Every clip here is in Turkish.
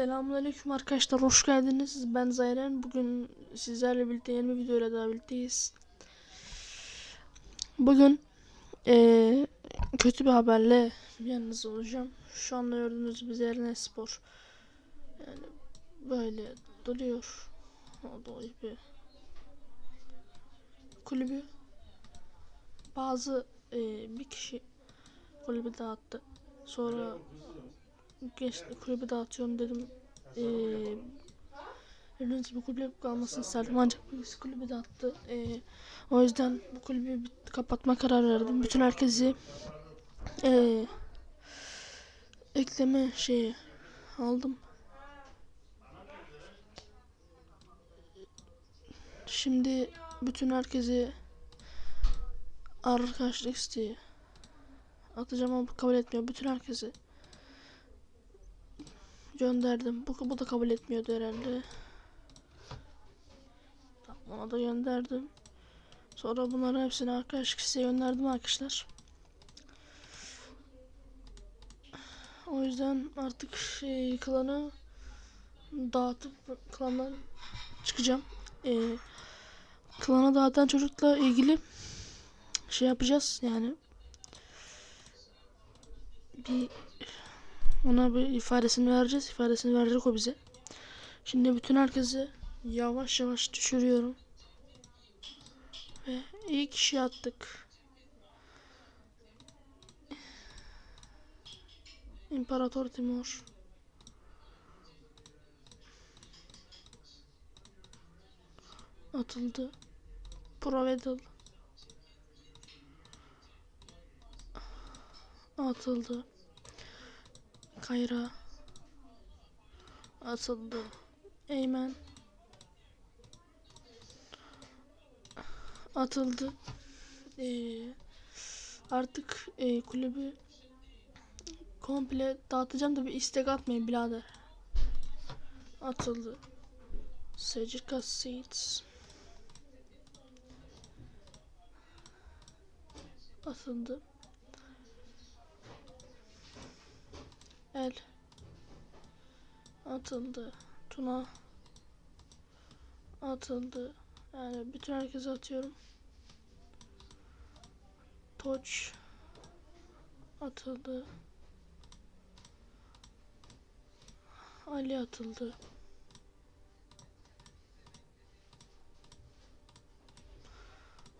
Selamünaleyküm arkadaşlar hoş geldiniz. Ben Zayren. Bugün sizlerle birlikte yeni bir videoyla daha birlikteyiz. Bugün eee, kötü bir haberle yanınızda olacağım. Şu anda gördüğünüz biz Erne Spor. Yani böyle duruyor. O da bir kulübü. Bazı eee, bir kişi kulübü dağıttı. Sonra geç, kulübü dağıtıyorum dedim. Ee, Gördüğünüz gibi kulübü kalmasını isterdim ancak birisi kulübü dağıttı. Ee, o yüzden bu kulübü bir- kapatma kararı verdim. Bütün herkesi ee, ekleme şeyi aldım. Şimdi bütün herkesi arkadaşlık isteği atacağım ama kabul etmiyor. Bütün herkesi gönderdim. Bu, bu da kabul etmiyordu herhalde. Tamam ona da gönderdim. Sonra bunların hepsini arkadaşlık isteği gönderdim arkadaşlar. O yüzden artık şey, klanı dağıtıp klandan çıkacağım. Ee, klana dağıtan çocukla ilgili şey yapacağız yani. Bir ona bir ifadesini vereceğiz. İfadesini verecek o bize. Şimdi bütün herkesi yavaş yavaş düşürüyorum. Ve iyi kişi attık. İmparator Timur. Atıldı. Provedal. Atıldı. Kayra atıldı. Eymen atıldı. Ee, artık e, kulübü komple dağıtacağım da bir istek atmayın birader. Atıldı. Surgical Seeds atıldı. El atıldı. Tuna atıldı. Yani bütün herkese atıyorum. Toç atıldı. Ali atıldı.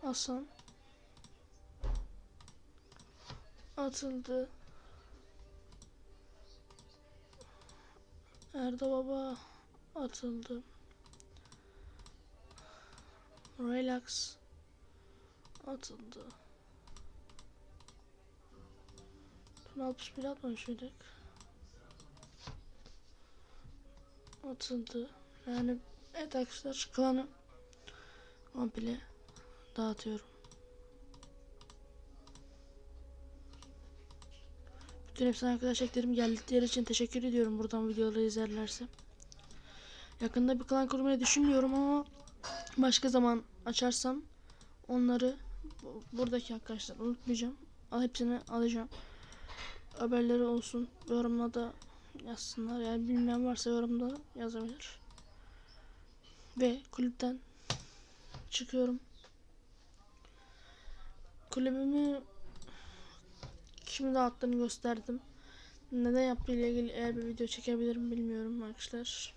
Hasan atıldı. Erdo Baba atıldı. Relax atıldı. Tuna 61 atmamış mıydık? Atıldı. Yani evet arkadaşlar klanı komple dağıtıyorum. Bütün hepsine arkadaş eklerim geldikleri için teşekkür ediyorum buradan videoları izlerlerse. Yakında bir klan kurmayı düşünmüyorum ama başka zaman açarsam onları bu- buradaki arkadaşlar unutmayacağım. Al hepsini alacağım. Haberleri olsun. Yorumla da yazsınlar. Yani bilmeyen varsa yorumda yazabilir. Ve kulüpten çıkıyorum. Kulübümü kim dağıttığını gösterdim. Neden yaptığı ile ilgili eğer bir video çekebilirim bilmiyorum arkadaşlar.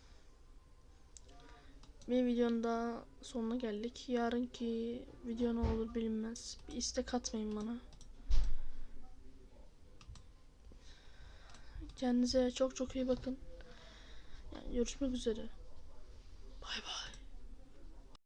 Bir videonun daha sonuna geldik. Yarınki video ne olur bilinmez. Bir istek atmayın bana. Kendinize çok çok iyi bakın. Yani görüşmek üzere. Bay bay.